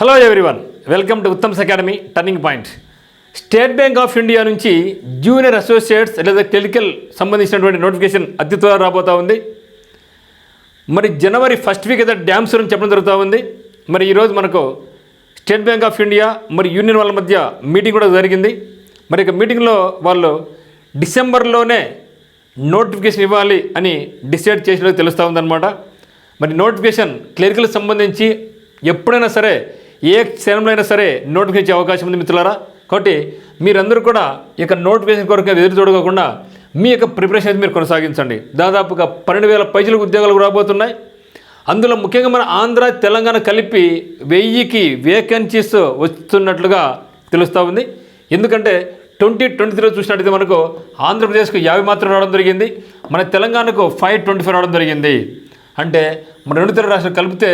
Hello everyone welcome to Uttam's academy turning point State Bank of India నుంచి junior associates లేదా టెలికల్ సంబంధించినటువంటి notification అతి త్వరగా ఉంది. మరి జనవరి ఫస్ట్ వీక్ అయితే డ్యామ్స్ గురించి చెప్పడం జరుగుతూ ఉంది. మరి ఈరోజు మనకు స్టేట్ బ్యాంక్ ఆఫ్ ఇండియా మరి యూనియన్ వాళ్ళ మధ్య మీటింగ్ కూడా జరిగింది. మరి ఇక మీటింగ్లో వాళ్ళు డిసెంబర్లోనే నోటిఫికేషన్ ఇవ్వాలి అని డిసైడ్ చేసినట్టు తెలుస్తూ ఉందన్నమాట. మరి నోటిఫికేషన్ క్లరికల్ సంబంధించి ఎప్పుడైనా సరే ఏ క్షణంలో అయినా సరే నోటిఫికేషన్ ఇచ్చే అవకాశం ఉంది మిత్రులారా. కాబట్టి మీరందరూ కూడా ఇక నోటిఫికేషన్ కొరకు ఎదురు చూడకుండా మీ యొక్క ప్రిపరేషన్ అయితే మీరు కొనసాగించండి. దాదాపుగా పన్నెండు వేల పైసలకు ఉద్యోగాలు రాబోతున్నాయి. అందులో ముఖ్యంగా మన ఆంధ్ర తెలంగాణ కలిపి వెయ్యికి వేకెన్సీస్ వస్తున్నట్లుగా తెలుస్తూ ఉంది. ఎందుకంటే ట్వంటీ ట్వంటీ త్రీలో చూసినట్టయితే మనకు ఆంధ్రప్రదేశ్కు యాభై మాత్రం రావడం జరిగింది. మన తెలంగాణకు ఫైవ్ ట్వంటీ ఫైవ్ రావడం జరిగింది. అంటే మన రెండు తెలుగు రాష్ట్రాలు కలిపితే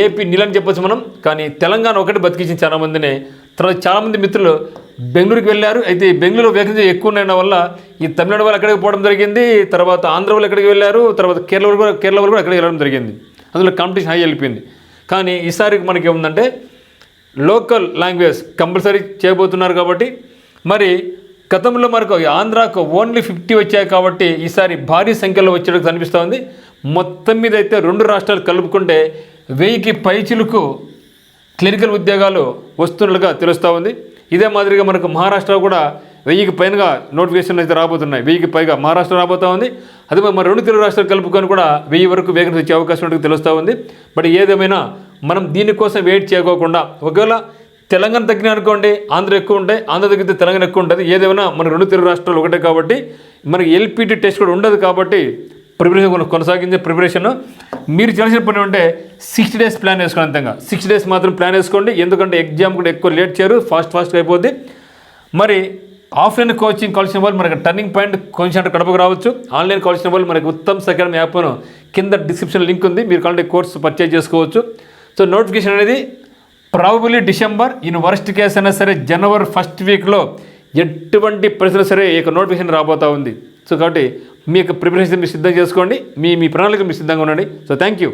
ఏపీ నీళ్ళని చెప్పొచ్చు మనం కానీ తెలంగాణ ఒకటి బతికించింది చాలా మందిని. తర్వాత చాలామంది మిత్రులు బెంగళూరుకి వెళ్ళారు. అయితే బెంగళూరు వేకెన్సీ ఎక్కువ ఉండడం వల్ల ఈ తమిళనాడు వాళ్ళు అక్కడికి పోవడం జరిగింది. తర్వాత ఆంధ్ర వాళ్ళు ఎక్కడికి వెళ్ళారు. తర్వాత కేరళ వాళ్ళు కూడా కేరళ వాళ్ళు కూడా అక్కడికి వెళ్ళడం జరిగింది. అందులో కాంపిటీషన్ హై వెళ్ళిపోయింది. కానీ ఈసారి మనకి ఏముందంటే లోకల్ లాంగ్వేజ్ కంపల్సరీ చేయబోతున్నారు కాబట్టి మరి గతంలో మనకు ఆంధ్రాకు ఓన్లీ ఫిఫ్టీ వచ్చాయి కాబట్టి ఈసారి భారీ సంఖ్యలో వచ్చేటట్టు కనిపిస్తూ ఉంది. మొత్తం మీద అయితే రెండు రాష్ట్రాలు కలుపుకుంటే వెయ్యికి పైచిలకు క్లినికల్ ఉద్యోగాలు వస్తున్నట్లుగా తెలుస్తూ ఉంది. ఇదే మాదిరిగా మనకు మహారాష్ట్ర కూడా వెయ్యికి పైనగా నోటిఫికేషన్ అయితే రాబోతున్నాయి. వెయ్యికి పైగా మహారాష్ట్ర రాబోతూ ఉంది. అదే మన రెండు తెలుగు రాష్ట్రాలు కలుపుకొని కూడా వెయ్యి వరకు వేగన వచ్చే అవకాశం ఉన్నట్టు తెలుస్తూ ఉంది. బట్ ఏదేమైనా మనం దీనికోసం వెయిట్ చేయకోకుండా ఒకవేళ తెలంగాణ తగ్గిన అనుకోండి ఆంధ్ర ఎక్కువ ఉంటాయి ఆంధ్ర తగ్గితే తెలంగాణ ఎక్కువ ఉంటుంది. ఏదేమైనా మన రెండు తెలుగు రాష్ట్రాలు ఒకటే కాబట్టి మనకి ఎల్పిటి టెస్ట్ కూడా ఉండదు కాబట్టి ప్రిపరేషన్ కొన- కొనసాగించే ప్రిపరేషన్ మీరు చేయాల్సిన పని ఉంటే సిక్స్టీ డేస్ ప్లాన్ వేసుకోండి అంతంగా. సిక్స్టీ డేస్ మాత్రం ప్లాన్ వేసుకోండి. ఎందుకంటే ఎగ్జామ్ కూడా ఎక్కువ లేట్ చేయరు ఫాస్ట్ ఫాస్ట్గా అయిపోద్ది. మరి ఆఫ్లైన్ కోచింగ్ కావాల్సిన వాళ్ళు మనకి టర్నింగ్ పాయింట్ కోచింగ్ సెంటర్ కడపకు రావచ్చు. ఆన్లైన్ కావాల్సిన వాళ్ళు మనకి ఉత్తమ్ అకాడమీ యాప్ను కింద డిస్క్రిప్షన్ లింక్ ఉంది. మీరు కావాలంటే కోర్సు పర్చేజ్ చేసుకోవచ్చు. సో నోటిఫికేషన్ అనేది probably December in worst case అయినా సరే జనవరి ఫస్ట్ వీక్లో ఎటువంటి పరిస్థితులు సరే ఈ యొక్క నోటిఫికేషన్ రాబోతా ఉంది. సో కాబట్టి మీ యొక్క ప్రిపరేషన్ మీరు సిద్ధం చేసుకోండి. మీ మీ ప్రణాళిక మీరు సిద్ధంగా ఉండండి. So thank you